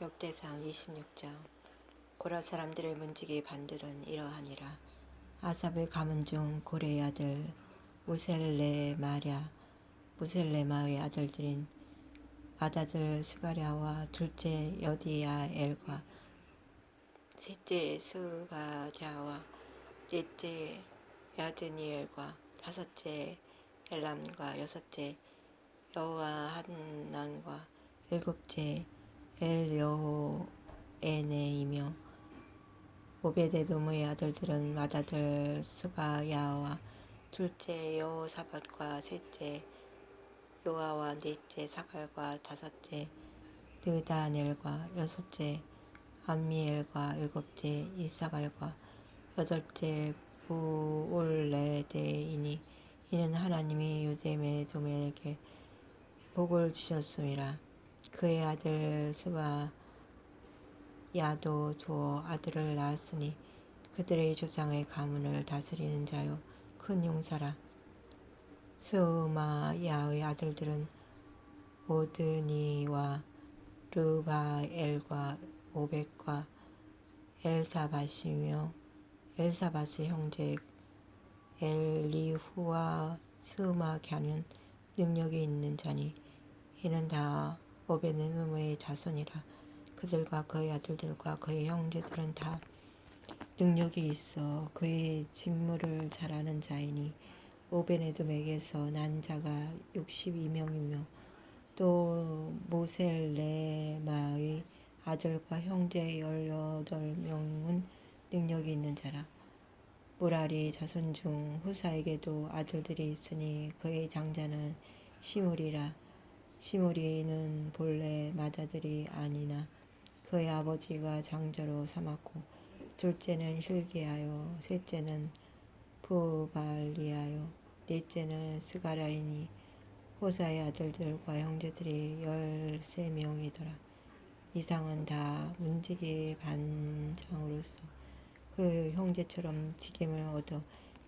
역대상 26장. 고라 사람들의 문지기 반들은 이러하니라. 아삽의 가문 중 고레의 아들 무셀레 마랴 무셀레마의 아들들인 아다들 스가랴와 둘째 여디야엘과 셋째 스가랴와 넷째 야드니엘과 다섯째 엘람과 여섯째 여호와 한난과 일곱째 엘여호에네이며 오베데돔의 아들들은 마다들 스바야와 둘째 여호사밧과 셋째 요아와 넷째 사갈과 다섯째 느다넬과 여섯째 암미엘과 일곱째 이사갈과 여덟째 부올레데이니 이는 하나님이 유대메돔에게 복을 주셨음이라 그의 아들 스바 야도 두어 아들을 낳았으니 그들의 조상의 가문을 다스리는 자요. 큰 용사라. 스마야의 아들들은 오드니와 르바엘과 오백과 엘사바시며 엘사바스의 형제 엘리후와 스마갸는 능력이 있는 자니 이는 다 오베네돔의 자손이라 그들과 그의 아들들과 그의 형제들은 다 능력이 있어 그의 직무를 잘하는 자이니 오베네돔에게서 난 자가 62명이며 또 모셀레마의 아들과 형제 18명은 능력이 있는 자라. 무라리 자손 중 후사에게도 아들들이 있으니 그의 장자는 시므리라 시므리는 본래 맏아들이 아니나 그의 아버지가 장자로 삼았고 둘째는 힐기하여 셋째는 부발리하여 넷째는 스가라이니 호사의 아들들과 형제들이 열세 명이더라. 이상은 다 문지기 반장으로서 그 형제처럼 직임을 얻어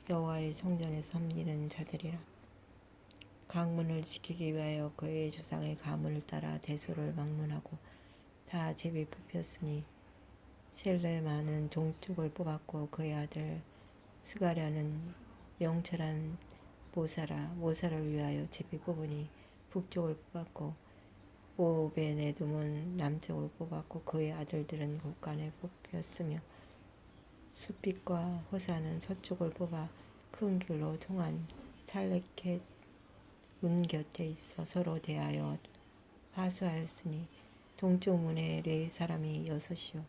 여호와의 성전에 섬기는 자들이라. 강문을 지키기 위하여 그의 조상의 가문을 따라 대소를 막론하고 다 제비 뽑혔으니 셀레마는 동쪽을 뽑았고 그의 아들 스가랴는 명철한 모사라 모사를 위하여 제비 뽑으니 북쪽을 뽑았고 오베네돔은 남쪽을 뽑았고 그의 아들들은 곳간에 뽑혔으며 숲빛과 호사는 서쪽을 뽑아 큰 길로 통한 살레켓 문 곁에 있어 서로 대하여 화수하였으니 동쪽 문에 네 사람이 여섯이요.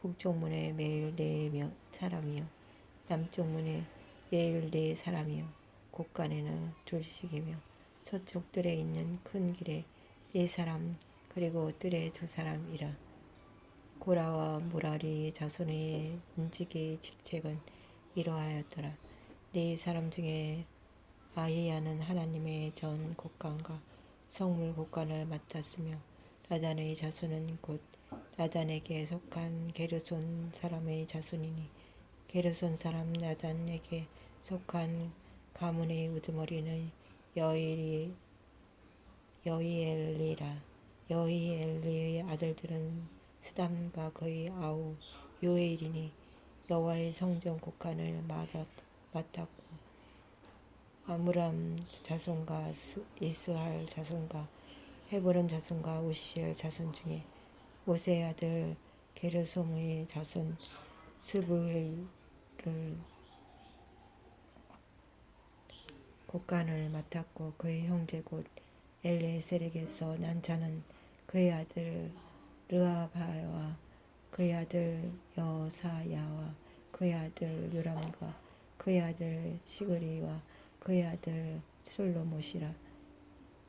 북쪽 문에 매일 네 명 사람이요. 남쪽 문에 매일 네 사람이요. 곳간에는 둘씩이며 서쪽 뜰에 있는 큰 길에 네 사람 그리고 뜰에 두 사람이라. 고라와 무라리 자손의 움직이 직책은 이러하였더라. 네 사람 중에 아히야는 하나님의 전 곳간과 성물 곳간을 맡았으며 라단의 자손은 곧 라단에게 속한 게르손 사람의 자손이니 게르손 사람 라단에게 속한 가문의 우두머리는 여일이 여이엘리라. 여이엘리의 아들들은 스담과 그의 아우 요엘이니 여호와의 성전 곡간을 맡았고 아므람 자손과 이스할 자손과 헤브론 자손과 우시엘 자손 중에 모세의 아들 게르솜의 자손 스브엘을 곡간을 맡았고 그의 형제 곧 엘레셀에게서 난 자는 그의 아들 르아바와 그의 아들 여사야와 그의 아들 요람과 그의 아들 시그리와 그의 아들 솔로못이라.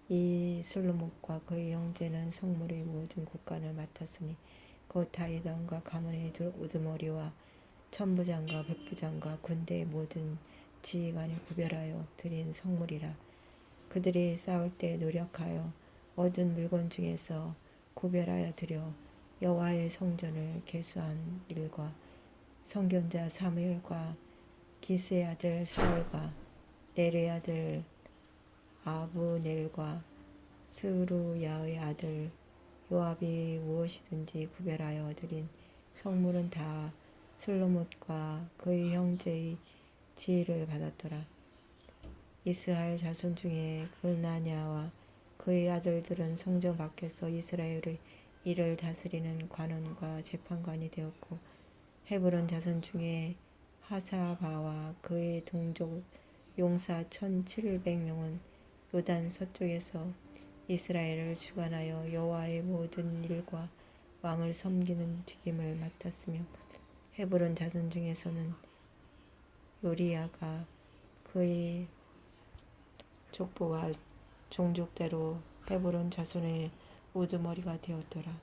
이 솔로못과 그의 형제는 성물의 모든 곳간을 맡았으니 곧 다이던과 가문의 우두머리와 천부장과 백부장과 군대의 모든 지휘관을 구별하여 드린 성물이라. 그들이 싸울 때 노력하여 얻은 물건 중에서 구별하여 드려 여호와의 성전을 개수한 일과 성견자 사무엘과 기스의 아들 사울과 넬의 아들 아브넬과 스루야의 아들 요압이 무엇이든지 구별하여 드린 성물은 다 슬로못과 그의 형제의 지혜를 받았더라. 이스라엘 자손 중에 그나냐와 그의 아들들은 성전 밖에서 이스라엘의 일을 다스리는 관원과 재판관이 되었고 헤브론 자손 중에 하사바와 그의 동족 용사 1700명은 요단 서쪽에서 이스라엘을 주관하여 여호와의 모든 일과 왕을 섬기는 직임을 맡았으며 헤브론 자손 중에서는 요리야가 그의 족보와 종족대로 헤브론 자손의 우두머리가 되었더라.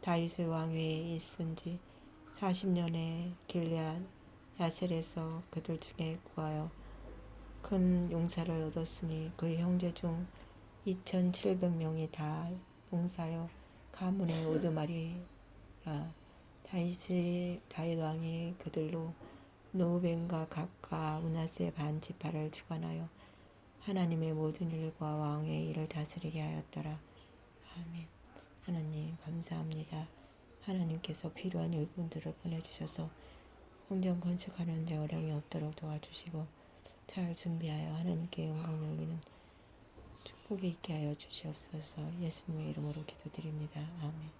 다윗의 왕위에 있은 지 40년에 길앗 야셀에서 그들 중에 구하여 큰 용사를 얻었으니 그의 형제 중 2,700명이 다 용사여 가문의 우두머리라. 다윗이 다윗 왕이 그들로 노벤과 각과 문하세 반 지파를 주관하여 하나님의 모든 일과 왕의 일을 다스리게 하였더라. 아멘. 하나님 감사합니다. 하나님께서 필요한 일꾼들을 보내주셔서 성전 건축하는 데 어려움이 없도록 도와주시고 잘 준비하여 하나님께 영광 돌리는 축복이 있게 하여 주시옵소서 예수님의 이름으로 기도드립니다. 아멘.